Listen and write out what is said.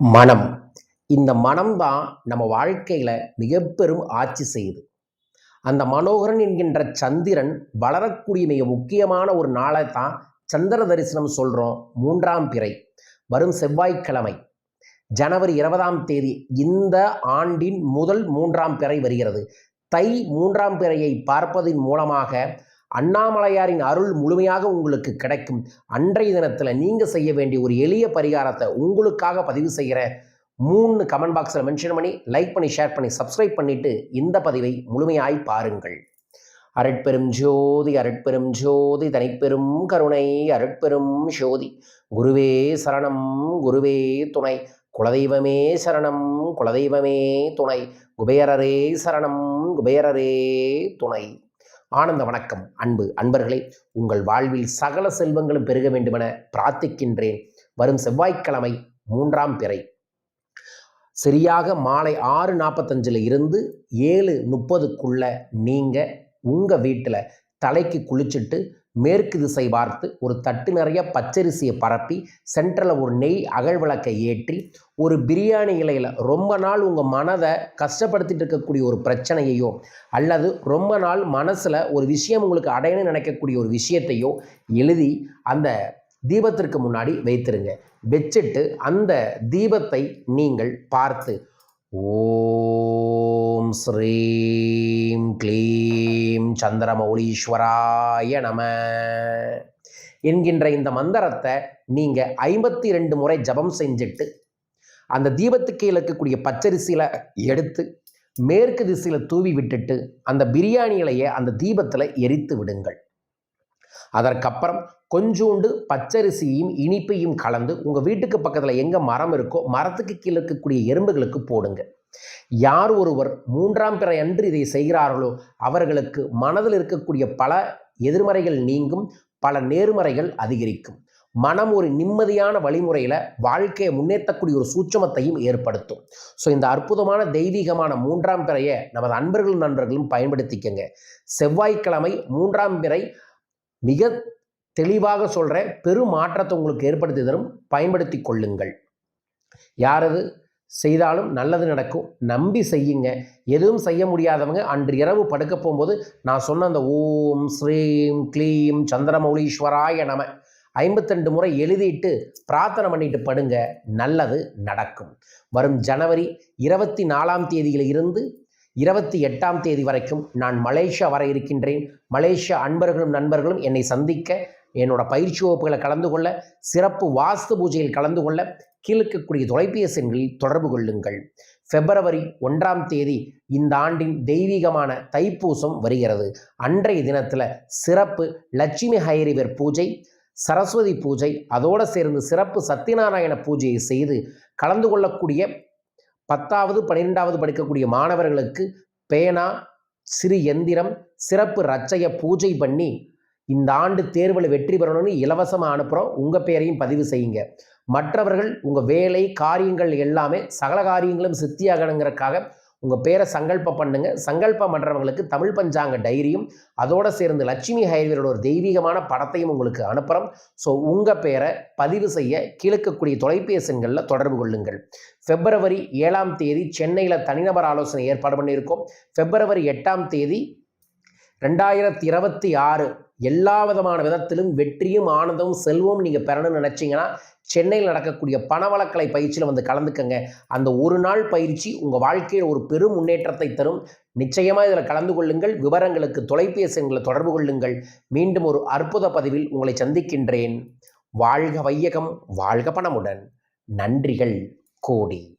மனம். இந்த மனம்தான் நம்ம வாழ்க்கையில் மிக பெரும் ஆட்சி செய்யுது. அந்த மனோகரன் என்கின்ற சந்திரன் வளரக்கூடிய மிக முக்கியமான ஒரு நாளை தான் சந்திர தரிசனம் சொல்கிறோம் மூன்றாம் பிறை வரும் செவ்வாய்க்கிழமை. ஜனவரி இருபதாம் தேதி இந்த ஆண்டின் முதல் மூன்றாம் பிறை வருகிறது. தை மூன்றாம் பிறையை பார்ப்பதன் மூலமாக அண்ணாமலையாரின் அருள் முழுமையாக உங்களுக்கு கிடைக்கும். அன்றைய தினத்தில் நீங்கள் செய்ய வேண்டிய ஒரு எளிய பரிகாரத்தை உங்களுக்காக பதிவு செய்கிற மூணு கமெண்ட் பாக்ஸில் மென்ஷன் பண்ணி லைக் பண்ணி ஷேர் பண்ணி சப்ஸ்கிரைப் பண்ணிவிட்டு இந்த பதிவை முழுமையாய் பாருங்கள். அருட்பெரும் ஜோதி அருட்பெரும் ஜோதி தனிப்பெரும் கருணை அருட்பெரும் ஜோதி குருவே சரணம் குருவே துணை. குலதெய்வமே சரணம் குலதெய்வமே துணை. குபேரரே சரணம் குபேரரே துணை. ஆனந்த வணக்கம். அன்பு அன்பர்களே உங்கள் வாழ்வில் சகல செல்வங்களும் பெருக வேண்டுமென பிரார்த்திக்கின்றேன். வரும் செவ்வாய்க்கிழமை மூன்றாம் பிறை. சரியாக மாலை ஆறு நாற்பத்தஞ்சில் இருந்து ஏழு முப்பதுக்குள்ள நீங்கள் உங்கள் வீட்டில் தலைக்கு குளிச்சுட்டு மேற்கு திசை பார்த்து ஒரு தட்டு நிறைய பச்சரிசியை பரப்பி சென்டரில் ஒரு நெய் அகல் விளக்கை ஏற்றி ஒரு பிரியாணி இலையில் ரொம்ப நாள் உங்கள் மனதை கஷ்டப்படுத்திட்டு இருக்கக்கூடிய ஒரு பிரச்சனையையோ அல்லது ரொம்ப நாள் மனசில் ஒரு விஷயம் உங்களுக்கு அடையணும்னு நினைக்கக்கூடிய ஒரு விஷயத்தையோ எழுதி அந்த தீபத்திற்கு முன்னாடி வைத்திருங்க. வச்சுட்டு அந்த தீபத்தை நீங்கள் பார்த்து ஓம் ஸ்ரீம் க்ளீம் சந்திரமௌலீஸ்வராய நம. என்கின்ற இந்த மந்திரத்தை நீங்கள் ஐம்பத்தி ரெண்டு முறை ஜபம் செஞ்சுட்டு அந்த தீபத்துக்கு இருக்கக்கூடிய பச்சரிசியில் எடுத்து மேற்கு திசையில் தூவி விட்டுட்டு அந்த பிரியாணி இலையை அந்த தீபத்தில் எரித்து விடுங்கள். அதற்கப்புறம் கொஞ்சோண்டு பச்சரிசியும் இனிப்பையும் கலந்து உங்கள் வீட்டுக்கு பக்கத்தில் எங்கே மரம் இருக்கோ மரத்துக்கு கீழே இருக்கக்கூடிய எறும்புகளுக்கு போடுங்க. யார் ஒருவர் மூன்றாம் பிறை அன்று இதை செய்கிறார்களோ அவர்களுக்கு மனதில் இருக்கக்கூடிய பல எதிர்மறைகள் நீங்கும் பல நேர்மறைகள் அதிகரிக்கும். மனம் ஒரு நிம்மதியான வழிமுறையில் வாழ்க்கையை முன்னேற்றக்கூடிய ஒரு சூட்சமத்தையும் ஏற்படுத்தும். ஸோ இந்த அற்புதமான தெய்வீகமான மூன்றாம் பிறையை நமது அன்பர்களும் நண்பர்களும் பயன்படுத்திக்கங்க. செவ்வாய்க்கிழமை மூன்றாம் பிறை மிக தெளிவாக சொல்கிற பெரும் மாற்றத்தை உங்களுக்கு ஏற்படுத்தி தரும். பயன்படுத்தி கொள்ளுங்கள். யாரது செய்தாலும் நல்லது நடக்கும். நம்பி செய்யுங்க. எதுவும் செய்ய முடியாதவங்க அன்று இரவு படுக்க போகும்போது நான் சொன்ன அந்த ஓம் ஸ்ரீம் க்ளீம் சந்திரமௌலீஸ்வராய நம ஐம்பத்தெண்டு முறை எழுதிட்டு பிரார்த்தனை பண்ணிட்டு படுங்க. நல்லது நடக்கும். வரும் ஜனவரி இருபத்தி நாலாம் தேதியில் இருந்து இருபத்தி எட்டாம் தேதி வரைக்கும் நான் மலேசியா வர இருக்கின்றேன். மலேசியா அன்பர்களும் நண்பர்களும் என்னை சந்திக்க என்னோட பயிற்சி வகுப்புகளை கலந்து கொள்ள சிறப்பு வாஸ்து பூஜையில் கலந்து கொள்ள கீழிருக்கக்கூடிய தொலைபேசி எண்களில் தொடர்பு கொள்ளுங்கள். பிப்ரவரி ஒன்றாம் தேதி இந்த ஆண்டின் தெய்வீகமான தைப்பூசம் வருகிறது. அன்றைய தினத்தில் சிறப்பு லட்சுமி ஹைரிவர் பூஜை சரஸ்வதி பூஜை அதோடு சேர்ந்து சிறப்பு சத்யநாராயண பூஜையை செய்து கலந்து கொள்ளக்கூடிய பத்தாவது பன்னிரெண்டாவது படிக்கக்கூடிய மாணவர்களுக்கு பேனா சிறு எந்திரம் சிறப்பு ரச்சைய பூஜை பண்ணி இந்த ஆண்டு தேர்வில் வெற்றி பெறணும்னு இலவசமாக அனுப்புகிறோம் உங்கள் பேரையும் பதிவு செய்யுங்க. மற்றவர்கள் உங்கள் வேலை காரியங்கள் எல்லாமே சகல காரியங்களும் சித்தியாகணுங்கிறக்காக உங்கள் பேரை சங்கல்பம் பண்ணுங்க. சங்கல்பம் பண்ணுறவங்களுக்கு தமிழ் பஞ்சாங்க டைரியும் அதோடு சேர்ந்து லட்சுமி ஹைவேரோட ஒரு தெய்வீகமான படத்தையும் உங்களுக்கு அனுப்புகிறோம் ஸோ உங்கள் பேரை பதிவு செய்ய கீழக்கக்கூடிய தொலைபேசிகளில் தொடர்பு கொள்ளுங்கள். பிப்ரவரி ஏழாம் தேதி சென்னையில் தனிநபர் ஆலோசனை ஏற்பாடு பண்ணியிருக்கோம். பிப்ரவரி எட்டாம் தேதி ரெண்டாயிரத்தி இருபத்தி ஆறு எல்லா விதமான விதத்திலும் வெற்றியும் ஆனந்தமும் செல்வம் நீங்கள் பெறணும்னு நினச்சிங்கன்னா சென்னையில் நடக்கக்கூடிய பணவளக்கலை பயிற்சியில் வந்து கலந்துக்கங்க. அந்த ஒரு நாள் பயிற்சி உங்கள் வாழ்க்கையில் ஒரு பெரும் முன்னேற்றத்தை தரும். நிச்சயமாக இதில் கலந்து கொள்ளுங்கள். விவரங்களுக்கு தொலைபேசி எண்களை தொடர்பு கொள்ளுங்கள். மீண்டும் ஒரு அற்புத பதிவில் உங்களை சந்திக்கின்றேன். வாழ்க வையகம் வாழ்க பணமுடன். நன்றிகள் கோடி.